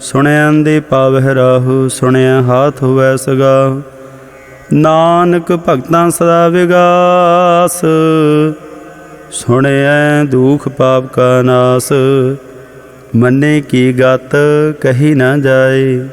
ਸੁਣਿਆ ਅੰਦੇ ਪਾਵਹਿ ਰਾਹੂ, ਸੁਣਿਆ ਹਾਥ ਹੋਵੈ ਸਗਾ। ਨਾਨਕ ਭਗਤਾਂ ਸਦਾ ਵਿਗਾਸ, ਸੁਣਿਐ ਦੁਖ ਪਾਪ ਕਾ ਨਾਸ। ਮੰਨੇ ਕੀ ਗਤ ਕਹੀ ਨਾ ਜਾਏ।